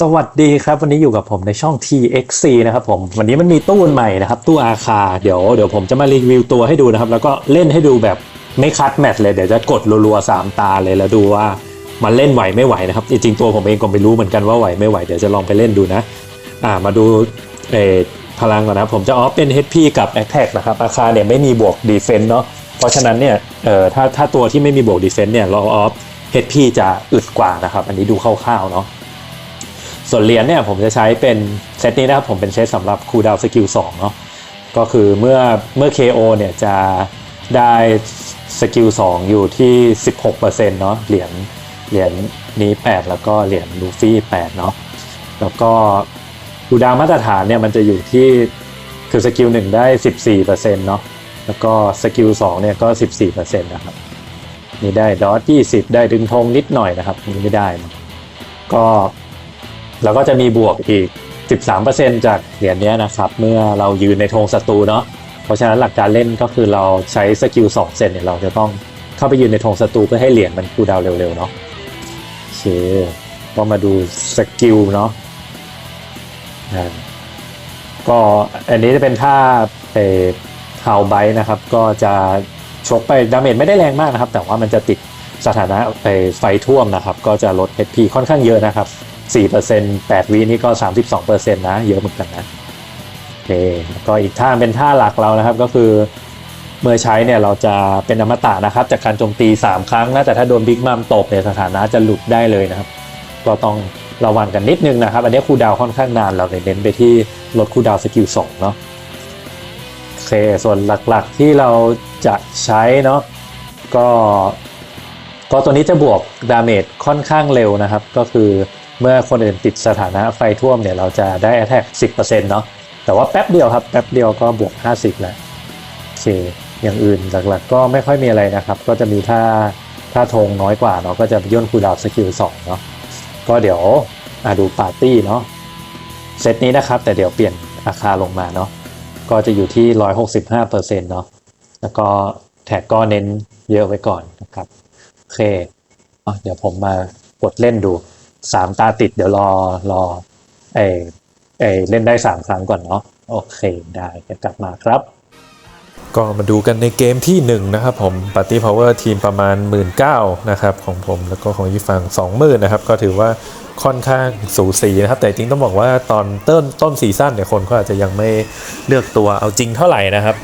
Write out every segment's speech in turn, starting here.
สวัสดีครับ วันนี้อยู่กับผมในช่อง TXC นะครับผมวันนี้มันมีตู้ใหม่นะครับ ตู้อาคาเดี๋ยวเดี๋ยวผมจะมารีวิวตัวให้ดูนะครับ แล้วก็เล่นให้ดูแบบไม่คัดแมทเลยเดี๋ยวจะกดรัวๆสามตาเลยแล้วดูว่ามันเล่นไหวไม่ไหวนะครับจริงๆตัวผมเองก็ไม่รู้เหมือนกันว่าไหวไม่ไหวเดี๋ยวจะลองไปเล่นดูนะ อ่ามาดูเอพลังก่อนนะผมจะออฟเป็น HP กับ Attack นะครับอาคาเนี่ยไม่มีบวก Defense เนาะเพราะฉะนั้นเนี่ยเออถ้าถ้าตัวที่ไม่มีบวก Defense เนี่ยเราออฟ HP จะอึดกว่านะครับ อันนี้ดูคร่าวๆเนาะ ส่วนเหรียญเนี่ยผมจะใช้เป็นเซตนี้นะครับผมเป็นเซตสำหรับคูลดาวสกิล2เนาะก็คือเมื่อเมื่อ KO เนี่ยจะได้สกิล2อยู่ที่ 16%เนาะเหรียญเหรียญนี้ 8 แล้วก็เหรียญลูฟี่8เนาะแล้วก็คูดาวมาตรฐานเนี่ยมันจะอยู่ที่คือสกิล1ได้ 14%เนาะแล้วก็สกิล2เนี่ยก็ 14%นะครับนี่ได้ดอท20 ได้ดึงธงนิดหน่อยนะครับนี่ไม่ได้นะก็ แล้วก็จะมีบวกอีก 13%จากเหรียญนี้นะครับ เมื่อเรายืนในธงศัตรูเนาะเพราะฉะนั้นหลักการเล่นก็คือเราใช้สกิล2เซนเนี่ยเราจะต้องเข้าไปยืนในธงศัตรูเพื่อให้เหรียญมันคูดาวเร็วๆเนาะโอเคก็มาดูสกิลเนาะก็อันนี้จะเป็นท่าเอฮาวไบนะครับ ก็จะชกไปดาเมจไม่ได้แรงมากนะครับ แต่ว่ามันจะติดสถานะไปไฟท่วมนะครับ ก็จะลด HP ค่อนข้างเยอะนะครับ 4% 8วินี่ก็ 32%นะ เยอะเหมือนกันนะโอเคแล้วก็อีกท่าเป็นท่าหลักเรานะครับก็คือเมื่อใช้เนี่ยเราจะเป็นอมตะนะครับ จากการโจมตี 3 ครั้งนะแต่ถ้าโดนบิ๊กมัมตบเนี่ยสถานะจะหลุดได้เลยนะครับ ก็ต้องระวังกันนิดนึงนะครับ อันนี้คูดาวค่อนข้างนานเราเน้นไปที่ลดคูดาวสกิล2เนาะโอเคส่วนหลักๆที่เราจะใช้เนาะก็ก็ตัวนี้จะบวกดาเมจค่อนข้างเร็วนะครับ ก็คือ เมื่อคนอื่นติดสถานะไฟท่วมเนี่ยเราจะได้ attack 10%เนาะแต่ว่าแป๊บเดียวครับ แป๊บเดียวก็บวก 50 แล้วโอเคอย่างอื่นหลักๆ ก็ไม่ค่อยมีอะไรนะครับ ก็จะมีท่าท่าธงน้อยกว่าเนาะก็จะย่นคูดาวสกิล2เนาะก็เดี๋ยวอะดูปาร์ตี้เนาะเซตนี้นะครับ แต่เดี๋ยวเปลี่ยนราคาลงมาเนาะก็จะอยู่ที่ 165%เนาะแล้วก็แท็กก็เน้นเยอะไว้ก่อนนะครับ โอเคเดี๋ยวผมมากดเล่นดู สามตาติดเดี๋ยวรอรอเออเออเล่นได้สามครั้งก่อนเนาะโอเคได้เดี๋ยวกลับมาครับ ก็มาดูกันในเกมที่ 1 นะครับผม Party Power ทีมประมาณ 1 9ื่นนะครับของผมแล้วก็ของยีฟัง20,000นะครับ ก็ถือว่าค่อนข้างสูสีนะครับ แต่จริงต้องบอกว่าตอนต้นต้นซีซั่นเนี่ยคนก็อาจจะยังไม่เลือกตัวเอาจริงเท่าไหร่นะครับ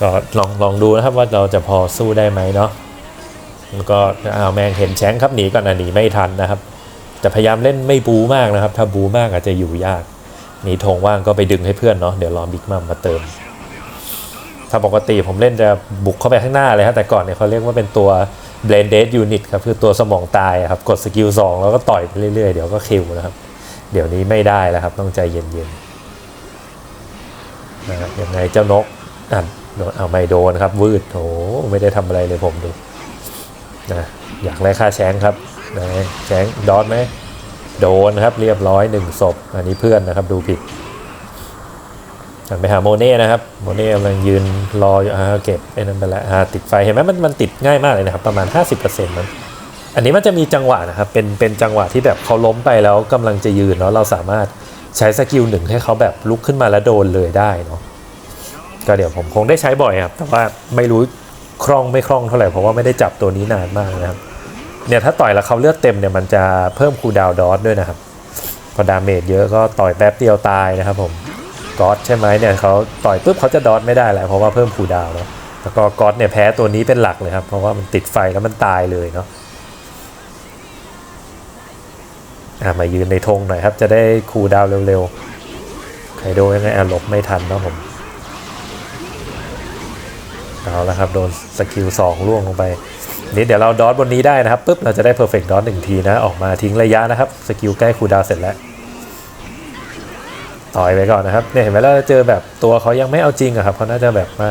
ก็ลองลองดูนะครับว่าเราจะพอสู้ได้ไหมเนาะแล้วก็เอาแมงเห็นแชงครับหนีก่อนนะหนีไม่ทันนะครับ แต่พยายามเล่นไม่บูมากนะครับ ถ้าบูมากอาจจะอยู่ยากนีธงว่างก็ไปดึงให้เพื่อนเนาะเดี๋ยวรอบิ๊กมัมมาเติม ถ้าปกติผมเล่นจะบุกเข้าไปข้างหน้าเลยครับแต่ก่อนเนี่ยเขาเรียกว่าเป็นตัว blended unit ครับคือตัวสมองตายครับกดสกิล2แล้วก็ต่อยไปเรื่อยๆ เดี๋ยวก็คิวนะครับ เดี๋ยวนี้ไม่ได้แล้วครับต้องใจเย็นๆนะยังไงเจ้านกอะโดนเอาไม่โดนครับ วืดโอ้ไม่ได้ทำอะไรเลยผมดูนะอยากไล่ค่าแชงครับ นะแชงดอทไหมโดนครับเรียบร้อยหนึ่งศพอันนี้เพื่อนนะครับดูผิดหันไปหาโมเน่นะครับโมเน่กำลังยืนรออยู่อ่าเก็บไอ้นั่นไปแล้วอ่าติดไฟเห็นไหมมันมันติดง่ายมากเลยนะครับประมาณ 50%มันอันนี้มันจะมีจังหวะนะครับเป็นเป็นจังหวะที่แบบเขาล้มไปแล้วกำลังจะยืนแล้วเราสามารถใช้สกิลหนึ่งให้เขาแบบลุกขึ้นมาแล้วโดนเลยได้เนาะก็เดี๋ยวผมคงได้ใช้บ่อยครับแต่ว่าไม่รู้คล่องไม่คล่องเท่าไหร่เพราะว่าไม่ได้จับตัวนี้นานมากนะครับ เนี่ยถ้าต่อยแล้วเขาเลือดเต็มเนี่ยมันจะเพิ่มคูดาวดอทด้วยนะครับ พอดาเมจเยอะก็ต่อยแป๊บเดียวตายนะครับผมก๊อตใช่ไหมเนี่ยเขาต่อยปุ๊บเขาจะดอทไม่ได้แหล้วเพราะว่าเพิ่มคูดาวน์เนาะแล้วก็ก๊อตเนี่ยแพ้ตัวนี้เป็นหลักเลยครับ เพราะว่ามันติดไฟแล้วมันตายเลยเนาะอะมายืนในธงหน่อยครับ จะได้คูดาวเร็วๆใครโดนยังไงอะหลบไม่ทันเนาะผมเอาละครับ โดนสกิลสองล่วงลงไป นี่เดี๋ยวเราดอทบนนี้ได้นะครับปุ๊บเราจะได้เพอร์เฟกต์ดอทหนึ่งทีนะออกมาทิ้งระยะนะครับสกิลใกล้คูดาวเสร็จแล้วต่อยไปก่อนนะครับเนี่ยเห็นไหมเราเจอแบบตัวเขายังไม่เอาจริงอะครับเขาน่าจะแบบมา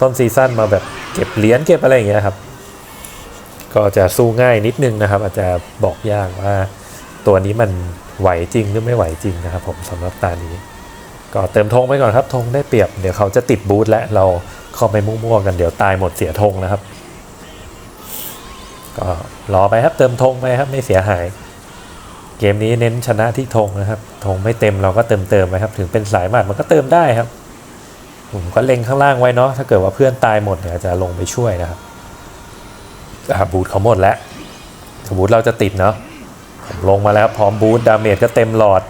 ต้นซีซั่นมาแบบเก็บเหรียญเก็บอะไรอย่างเงี้ยครับ ก็จะสู้ง่ายนิดนึงนะครับ อาจจะบอกยากว่าตัวนี้มันไหวจริงหรือไม่ไหวจริงนะครับ ผมสำหรับตานี้ ก็เติมธงไปก่อนครับธงได้เปรียบเดี๋ยวเขาจะติดบูทและเราเข้าไปมั่วๆกันเดี๋ยวตายหมดเสียธงนะครับ ก็รอไปครับเติมธงไปครับไม่เสียหาย เกมนี้เน้นชนะที่ธงนะครับธงไม่เต็มเราก็เติมเติมไปครับ ถึงเป็นสายมัดมันก็เติมได้ครับ ผมก็เล็งข้างล่างไว้เนาะถ้าเกิดว่าเพื่อนตายหมดเนี่ยจะลงไปช่วยนะครับบูทเขาหมดแล้วสมมติเราจะติดเนาะผมลงมาแล้วพร้อมบูทดาเมจก็เต็มหลอด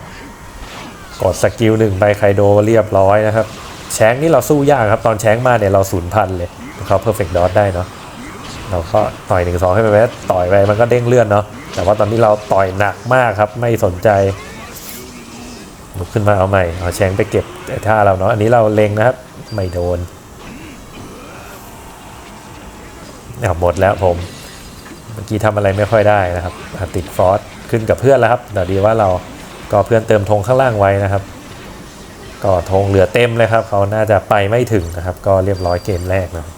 กดสกิลหนึ่งไปไคโดเรียบร้อยนะครับ แชงนี่เราสู้ยากครับ ตอนแชงมาเนี่ยเราศูนย์พันเลยเขาเพอร์เฟกต์ดอทได้เนาะ เราก็ต่อยหนึ่งสองให้ไปแม้ต่อยไปมันก็เด้งเลื่อนเนาะแต่ว่าตอนนี้เราต่อยหนักมากครับ ไม่สนใจลุกขึ้นมาเอาใหม่เอาแชงไปเก็บแต่ท่าเราเนาะอันนี้เราเล็งนะครับ ไม่โดนเอาหมดแล้วผม เมื่อกี้ทำอะไรไม่ค่อยได้นะครับติดฟรอสขึ้นกับเพื่อนแล้วครับแต่ดีว่าเราก็เพื่อนเติมธงข้างล่างไว้นะครับ ก็ธงเหลือเต็มเลยครับ เขาน่าจะไปไม่ถึงนะครับ ก็เรียบร้อยเกมแรกนะครับ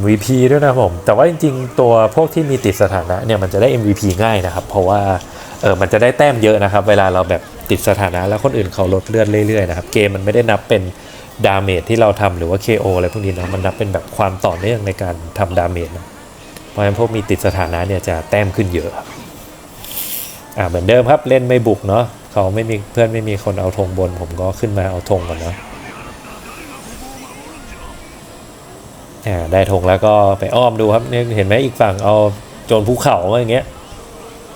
MVP ด้วยนะผม แต่ว่าจริงๆ ตัวพวกที่มีติดสถานะเนี่ยมันจะได้ MVP ง่ายนะครับ เพราะว่าเออมันจะได้แต้มเยอะนะครับ เวลาเราแบบติดสถานะแล้วคนอื่นเขาลดเลือดเรื่อยๆนะครับ เกมมันไม่ได้นับเป็นดาเมจที่เราทำหรือว่า KO อะไรพวกนี้นะมันนับเป็นแบบความต่อเนื่องในการทำดาเมจนะเพราะฉะนั้นพวกมีติดสถานะเนี่ยจะแต้มขึ้นเยอะครับอ่าเหมือนเดิมครับเล่นไม่บุกเนาะเขาไม่มีเพื่อนไม่มีคนเอาธงบน ผมก็ขึ้นมาเอาธงก่อนเนาะ อ่า ได้ธงแล้วก็ไปอ้อมดูครับเนี่ยเห็นไหมอีกฝั่งเอาโจรภูเขาอะไรอย่างเงี้ย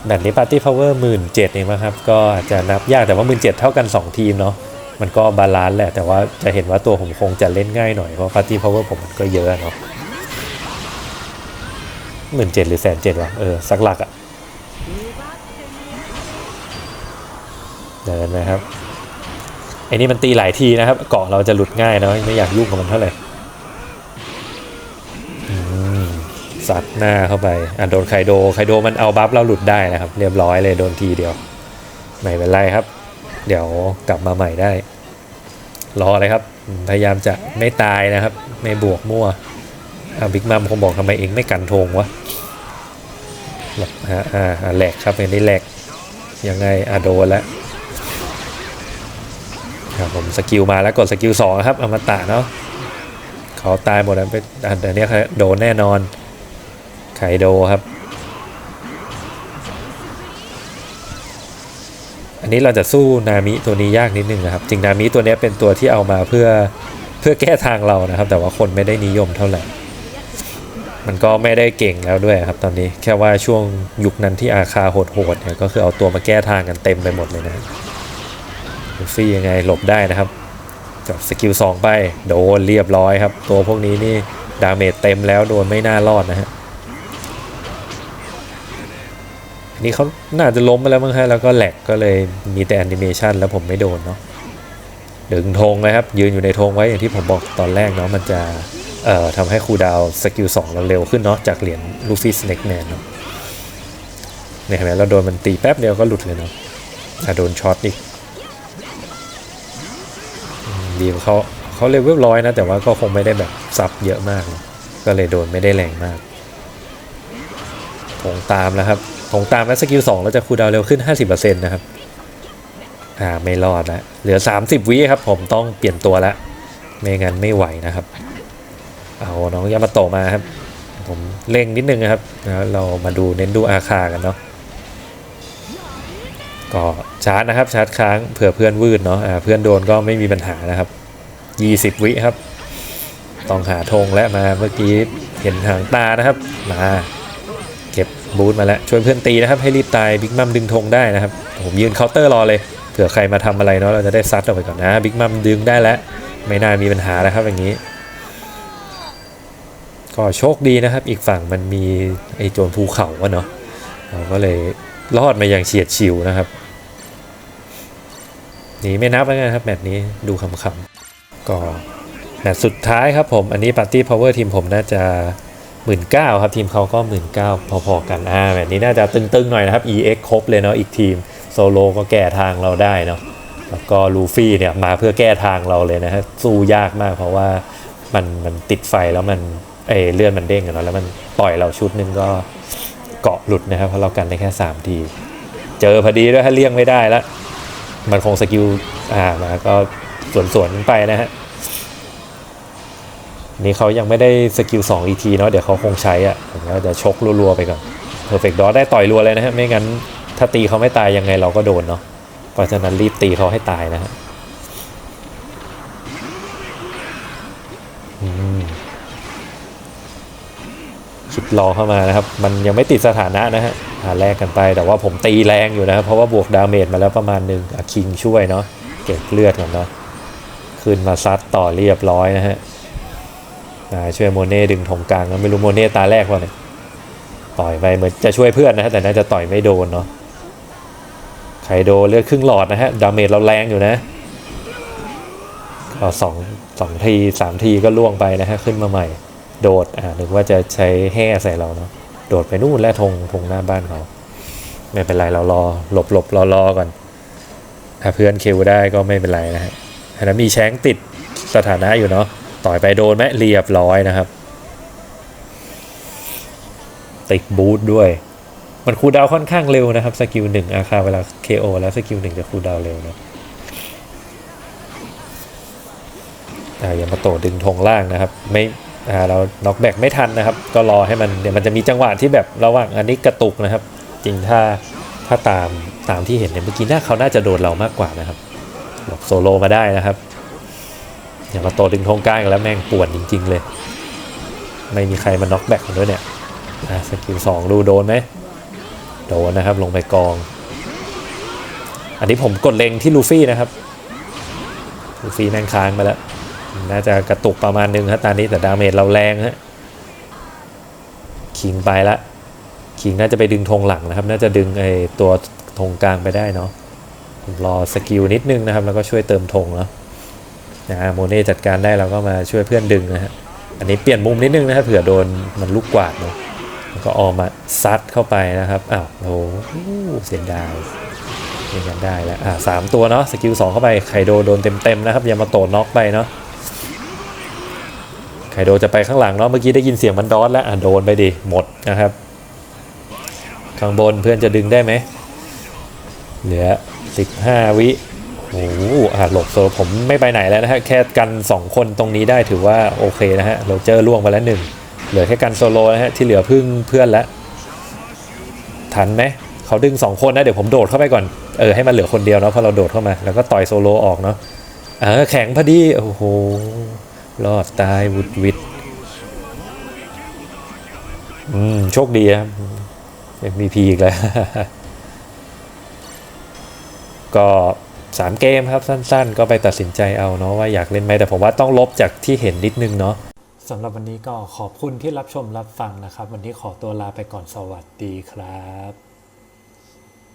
แบบนี้ปาร์ตี้พาวเวอร์หมื่นเจ็ดเองนะครับ ก็อาจจะนับยากแต่ว่าหมื่นเจ็ดเท่ากัน 2 ทีมเนาะมันก็บาลานซ์แหละ แต่ว่าจะเห็นว่าตัวผมคงจะเล่นง่ายหน่อย เพราะปาร์ตี้พาวเวอร์ผมมันก็เยอะเนาะหมื่นเจ็ดหรือแสนเจ็ดวะเออ สักหลักอะเดินไหมครับไอ้นี่มันตีหลายทีนะครับ เกาะเราจะหลุดง่ายเนาะไม่อยากยุ่งกับมันเท่าไหร่ ซัดหน้าเข้าไปอะโดนไคโดไคโดมันเอาบัฟเราหลุดได้นะครับ เรียบร้อยเลยโดนทีเดียว ไม่เป็นไรครับ เดี๋ยวกลับมาใหม่ได้ รอเลยครับ พยายามจะไม่ตายนะครับ ไม่บวกมั่วอะบิ๊กมัมคงบอกทำไมเองไม่กันธงวะหลบฮะอ่าแหลกครับอันนี้แหลกยังไงอะโดนแล้วครับผมสกิลมาแล้วกดสกิลสองครับอมตะเนาะเขาตายหมดแล้วไปอันเนี้ยโดนแน่นอน ไคโดครับ อันนี้เราจะสู้นามิตัวนี้ยากนิดนึงนะครับ จริงนามิตัวนี้เป็นตัวที่เอามาเพื่อเพื่อแก้ทางเรานะครับ แต่ว่าคนไม่ได้นิยมเท่าไหร่ มันก็ไม่ได้เก่งแล้วด้วยครับ ตอนนี้แค่ว่าช่วงยุคนั้นที่อาคาโหดๆเนี่ยก็คือเอาตัวมาแก้ทางกันเต็มไปหมดเลยนะลูฟี่ยังไงหลบได้นะครับจบสกิลสองไปโดนเรียบร้อยครับ ตัวพวกนี้นี่ดาเมจเต็มแล้วโดนไม่น่ารอดนะฮะ อั นนี้เขาน่าจะล้มไปแล้วมั้งฮะแล้วก็แหลกก็เลยมีแต่แอนิเมชันแล้วผมไม่โดนเนาะดึงธงนะครับ ยืนอยู่ในธงไว้อย่างที่ผมบอกตอนแรกเนาะมันจะเอ่อทำให้คูดาวสกิลสองเราเร็วขึ้นเนาะจากเหรียญลูฟี่สเน็กแมนเนาะเนี่ยเห็นไหมเราโดนมันตีแป๊บเดียวก็หลุดเลยเนาะอะโดนช็อตอีกดีเขาเขาเลเวลร้อยนะ แต่ว่าก็คงไม่ได้แบบซับเยอะมาก ก็เลยโดนไม่ได้แรงมากผงตามแล้วครับ ผงตามแล้วสกิลสองเราจะคูดาวเร็วขึ้น 50%นะครับ อ่าไม่รอดล้วเหลือ 30 วิครับ ผมต้องเปลี่ยนตัวแล้วไม่งั้นไม่ไหวนะครับ เอาน้องยามาโตมาครับ ผมเร่งนิดนึงนะครับแล้วเรามาดูเน้นดูอาคากันเนาะก็ชาร์จนะครับชาร์จค้างเผื่อเพื่อนวืดเนาะอ่าเพื่อนโดนก็ไม่มีปัญหานะครับ 20 วิครับ ต้องหาธงและมาเมื่อกี้เห็นหางตานะครับมา บูทมาแล้ว ช่วยเพื่อนตีนะครับ ให้รีบตายบิ๊กมัมดึงธงได้นะครับ ผมยืนเคาน์เตอร์รอเลยเผื่อใครมาทำอะไรเนาะเราจะได้ซัดออกไปก่อนนะบิ๊กมัมดึงได้แล้ว ไม่น่ามีปัญหาแล้วครับอย่างนี้ ก็โชคดีนะครับ อีกฝั่งมันมีไอ้โจรภูเขาอะเนาะเราก็เลยรอดมาอย่างเฉียดฉิวนะครับหนีไม่นับแล้วกันครับแมตช์นี้ดูคำๆก็แมตช์สุดท้ายครับผม อันนี้ปาร์ตี้พาวเวอร์ทีมผมน่าจะ หมื่นเก้าครับทีมเขาก็หมื่นเก้าพอๆกันอ่าแบบนี้น่าจะตึงๆหน่อยนะครับ EX ครบเลยเนาะอีกทีมโซโลก็แก้ทางเราได้เนาะแล้วก็ลูฟี่เนี่ยมาเพื่อแก้ทางเราเลยนะฮะสู้ยากมากเพราะว่ามันมันติดไฟแล้วมันเอเลื่อนมันเด้งอะเนาะแล้วมันต่อยเราชุดนึงก็เกาะหลุดนะครับเพราะเรากันได้แค่3ทีเจอพอดีด้วยถ้าเลี่ยงไม่ได้แล้วมันคงสกิลอ่ามาก็สวนๆไปนะฮะ นี่เขายังไม่ได้สกิล2 ET เนาะเดี๋ยวเขาคงใช้อะ่ะผมว่าจะชกรัวๆไปก่อน Perfect Dot ได้ต่อยรัวเลยนะฮะไม่งั้นถ้าตีเขาไม่ตายยังไงเราก็โดนเนาะเพราะฉะนั้นรีบตีเขาให้ตายนะฮะคิดรอเข้ามานะครับ มันยังไม่ติดสถานะนะฮะหาแลกกันไปแต่ว่าผมตีแรงอยู่นะครับเพราะว่าบวกดาเมจมาแล้วประมาณหนึ่งอะคิงช่วยเนาะเก็บเลือดก่อนเนาะขึ้นมาซัดต่อเรียบร้อยนะฮะ ช่วยโมเน่ดึงถงกลางแล้วไม่รู้โมเน่ตาแรกว่าเนี่ยต่อยไปเหมือนจะช่วยเพื่อนนะฮะแต่น่าจะต่อยไม่โดนเนาะไคโดเลือดครึ่งหลอดนะฮะดาเมจเราแรงอยู่นะก็สองสองทีสามทีก็ล่วงไปนะฮะขึ้นมาใหม่ โดดอ่านึกว่าจะใช้แห่ใส่เราเนาะโดดไปนู่นแล้วธงธงหน้าบ้านเขาไม่เป็นไรเรารอหลบหลบรอรอก่อนถ้าเพื่อนคิวได้ก็ไม่เป็นไรนะฮะอันนั้นมีแช้งติดสถานะอยู่เนาะ ต่อยไปโดนไหมเรียบร้อยนะครับ ติดบูทด้วย มันคูดาวค่อนข้างเร็วนะครับ สกิลหนึ่งอาคาเวลา KO แล้วสกิลหนึ่งจะคูดาวเร็วนะอ่าย่ามาโตดึงธงล่างนะครับ ไม่อ่าเราน็อกแบกไม่ทันนะครับ ก็รอให้มันเดี๋ยวมันจะมีจังหวะที่แบบระหว่างอันนี้กระตุกนะครับ จริงถ้าถ้าตามตามที่เห็นเนี่ยเมื่อกี้น่าเขาน่าจะโดนเรามากกว่านะครับหลบโซโลมาได้นะครับ อย่างมาโตดึงธงกลางอีกแล้วแม่งปวนจริง ๆ เลย ไม่มีใครมาน็อกแบ็กกันด้วยเนี่ยอะสกิลสองดูโดนไหมโดนนะครับลงไปกอง อันนี้ผมกดเล็งที่ลูฟี่นะครับ ลูฟี่แม่งค้างมาแล้วน่าจะกระตุกประมาณนึงครับตอนนี้แต่ดาเมจเราแรงฮะคิงไปละคิงน่าจะไปดึงธงหลังนะครับ น่าจะดึงไอ้ตัวธงกลางไปได้เนาะผมรอสกิลนิดนึงนะครับ แล้วก็ช่วยเติมธงเนาะ นะฮะโมเน่จัดการได้เราก็มาช่วยเพื่อนดึงนะฮะอันนี้เปลี่ยนมุมนิดนึงนะครับเผื่อโดนมันลูกกวาดเนาะแล้วก็ออกมาซัดเข้าไปนะครับอ้าวโอ้โหเสียดายยังกันได้แล้วอ่าสามตัวเนาะสกิลสองเข้าไปไคโดโดนเต็มๆนะครับยามาโตะน็อกไปเนาะไคโดจะไปข้างหลังเนาะเมื่อกี้ได้ยินเสียงมันดอสแล้วอะโดนไปดิหมดนะครับข้างบนเพื่อนจะดึงได้ไหมเหลือ 15 วิ โอ้โหอาหลบโซลผมไม่ไปไหนแล้วนะฮะ แค่กัน 2 คนตรงนี้ได้ถือว่าโอเคนะฮะ เราเจอล่วงไปแล้วหนึ่งเหลือแค่กันโซโลนะฮะ ที่เหลือพึ่งเพื่อนแล้วทันไหมเขาดึง 2 คนนะ เดี๋ยวผมโดดเข้าไปก่อน เออให้มันเหลือคนเดียวเนาะพราะเราโดดเข้ามา แล้วก็ต่อยโซโลออกเนาะเออแข็งพอดี โอ้โหรอดตายวุดวิดอืมโชคดีครับ MVP อีกแล้วก็ 3 เกมครับสั้น ๆ ก็ไปตัดสินใจเอาเนาะว่าอยากเล่นไหมแต่ผมว่าต้องลบจากที่เห็นนิดนึงเนาะสำหรับวันนี้ก็ขอบคุณที่รับชมรับฟังนะครับ วันนี้ขอตัวลาไปก่อนสวัสดีครับ